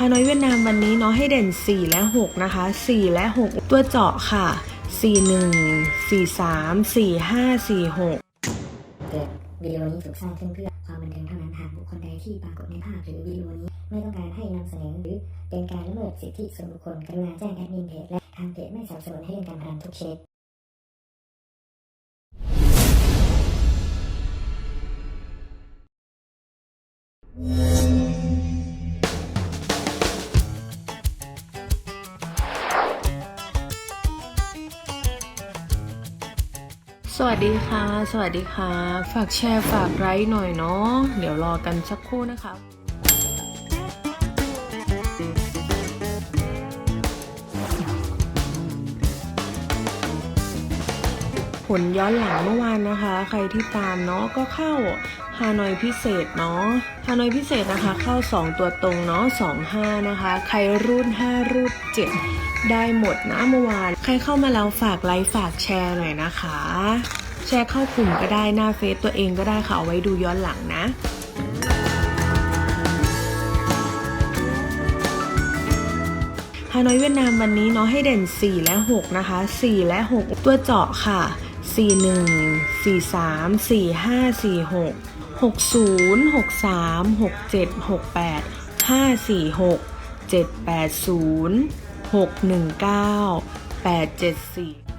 ฮานอยเวียดนามวันนี้เนาะให้เด่น 4 และ 6 นะคะ 4 และ 6 ตัวเจาะค่ะ 4 1 4 3 4 5 4 6เตือนวิดีโอนี้ถูกสร้างขึ้นเพื่อความบันเทิงเท่านั้นหากบุคคลใดที่ปรากฏในภาพหรือวิดีโอนี้ไม่ต้องการให้นำเสนอหรือเป็นการละเมิดสิทธิส่วนบุคคลกรุณาแจ้งแอดมินเพจและทางเพจไม่สนับสนุนให้เล่นการพนันทุกชนิด สวัสดีค่ะ สวัสดีค่ะ ฝากแชร์ฝากไลค์หน่อยเนาะ เดี๋ยวรอกันสักครู่นะคะ ผลย้อนหลังเมื่อวานนะคะ ใครที่ตามเนาะก็เข้าฮานอยพิเศษเนาะฮานอยพิเศษนะคะ เข้า 2 ตัวตรงเนาะ2 5 นะคะ ใครรุ่น 5 รุ่น 7 ได้หมดนะเมื่อวาน ใครเข้ามาแล้วฝากไลค์ฝากแชร์หน่อยนะคะ แชร์เข้ากลุ่มก็ได้หน้าเฟซตัวเองก็ได้ค่ะเอาไว้ดูย้อนหลังนะฮานอยเวียดนามวันนี้เนาะให้เด่น 4 และ 6 นะคะ 4 และ 6 ตัวเจาะค่ะ 4 1 4 3 4 5 4 6 6 0 6 3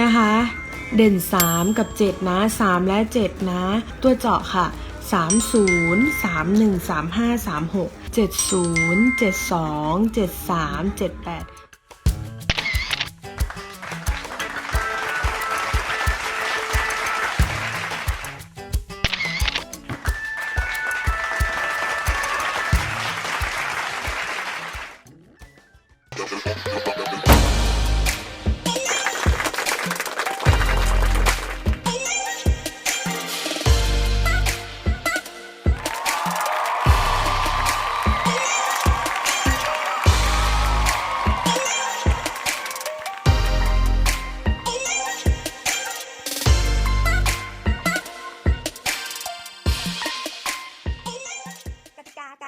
นะคะ เด่น 3 กับ 7 นะ 3 และ 7 นะ ตัวเจาะค่ะ 30 31 35 36 70 72 73 78ก